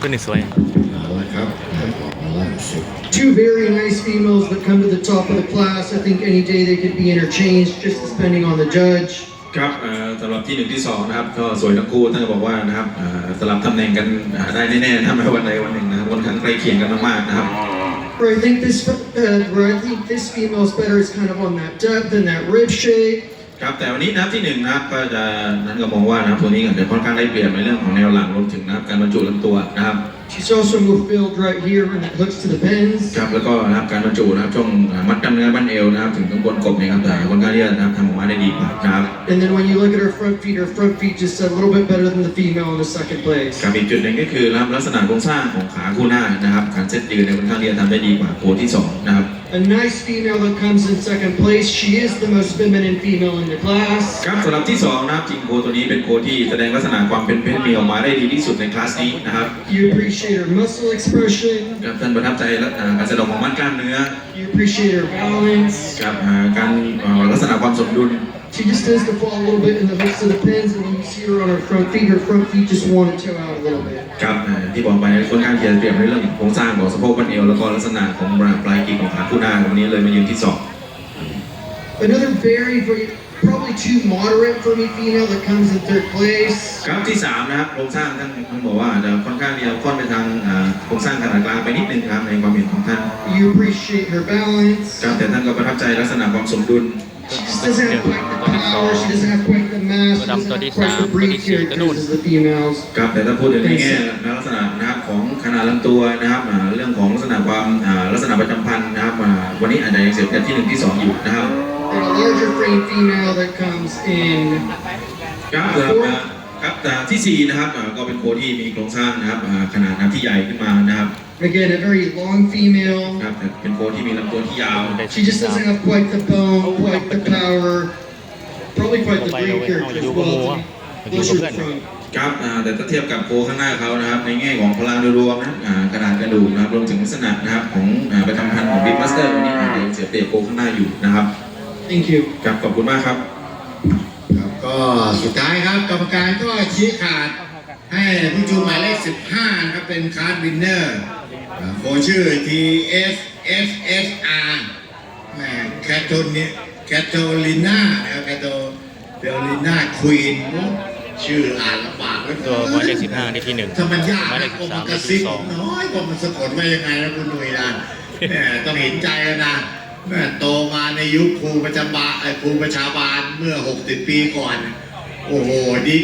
ตัวนี้สวย เอาละครับออกมาล่าสุด Two very nice females that come to the top of the class. I think any day they could be interchanged, just depending on the judge. ครับเอ่อสำหรับที่หนึ่งที่สองนะครับก็สวยทั้งคู่ท่านก็บอกว่านะครับเอ่อสลับตำแหน่งกันอ่าได้แน่ๆถ้าไม่วันใดวันหนึ่งนะครับค่อนข้างใกล้เคียงกันมากๆนะครับ Where I think this, uh, where I think this female is better is kind of on that depth and that rib shape. ครับแต่วันนี้นะครับที่หนึ่งนะครับก็จะนั้นก็มองว่านะครับตัวนี้อาจจะค่อนข้างได้เปรียบในเรื่องของแนวหลังรวมถึงนะครับการบรรจุลำตัวนะครับ She's also more filled right here when it hooks to the pins. ครับแล้วก็นะครับการบรรจุนะครับช่วงอ่ามัดกล้ามเนื้อบั้นเอวนะครับถึงข้างบนกบเนี่ยครับแต่ค่อนข้างที่จะนะครับทำออกมาได้ดีกว่านะครับ And then when you look at her front feet, her front feet just a little bit better than the female in the second place. กับอีกจุดหนึ่งก็คือนะครับลักษณะโครงสร้างของขาคู่หน้านะครับการเซตยืนเนี่ยค่อนข้างที่จะทำได้ดีกว่าโคที่สองนะครับ A nice female that comes in second place. She is the most feminine female in the class. ครับสำหรับที่สองนะครับจริงโคตัวนี้เป็นโคที่แสดงลักษณะความเป็นเพศเมียออกมาได้ดีที่สุดในคลาสนี้นะครับ You appreciate her muscle expression. ครับท่านประทับใจและอ่าการแสดงของมัดกล้ามเนื้อ You appreciate her balance. กับอ่าการอ่าลักษณะความสมดุล She just tends to fall a little bit in the hooks of the pins, and when you see her on her front feet, her front feet just want to toe out a little bit. ครับอ่าที่บอกไปค่อนข้างที่จะเปรียบในเรื่องของโครงสร้างของสะโพกบั้นเอวแล้วก็ลักษณะของปลายกีบของขาคู่หน้าวันนี้เลยมายืนที่สอง Another very, very, probably too moderate for me female that comes in third place. ครับที่สามนะครับโครงสร้างท่านท่านบอกว่าจะค่อนข้างที่จะค่อนไปทางอ่าโครงสร้างขนาดกลางไปนิดนึงครับในความเห็นของท่าน You appreciate her balance. ครับแต่ท่านก็ประทับใจลักษณะความสมดุล She just doesn't have quite the power. She doesn't have quite the mass. She doesn't have quite the breed characters as the females. ครับแต่ถ้าพูดถึงในแง่ลักษณะนะครับของขนาดลำตัวนะครับอ่าเรื่องของลักษณะความอ่าลักษณะประจำพันธุ์นะครับอ่าวันนี้อาจจะยังเสียเปรียบที่หนึ่งที่สองอยู่นะครับ And a larger frame female that comes in ครับสำหรับอ่าครับแต่ที่สี่นะครับอ่าก็เป็นโคที่มีโครงสร้างนะครับอ่าขนาดนะครับที่ใหญ่ขึ้นมานะครับ again a very long female. ครับแต่เป็นโคที่มีลำตัวที่ยาว She just doesn't have quite the bone, quite the power, probably quite the breed character as well. to be Closer to the front. ครับอ่าแต่ถ้าเทียบกับโคข้างหน้าเขานะครับ ในแง่ของพลังโดยรวมนะอ่าขนาดกระดูกนะครับรวมถึงลักษณะนะครับของอ่าประจำพันธุ์ของบิ๊กมาสเตอร์วันนี้อาจจะยังเสียเปรียบโคข้างหน้าอยู่นะครับ Thank you. ครับขอบคุณมากครับ ครับก็สุดท้ายครับกรรมการก็ชี้ขาดให้ผู้ชูหมายเลข 15นะครับเป็นคาร์ดวินเนอร์ โคชื่อ T S S S R แหมแคทโทนิแคทโทลิน่านะครับแคทโทเบลลิน่าควีนชื่ออ่านลำบากเหลือตัวเกินหมายเลขสิบห้าได้ที่หนึ่งถ้ามันยากหมายเลนะขก็สามัมนกได้ระที่ซิบสองน้อยก็มันสะกดว่ายังไงนะคุณหนุ่ยนะแหมต้องเห็นใจกันนะแม่โตมาในยุคครูประจำบาลไอ้ครูประชาบาลเมื่อ 60 ปีก่อน โอ้โหดี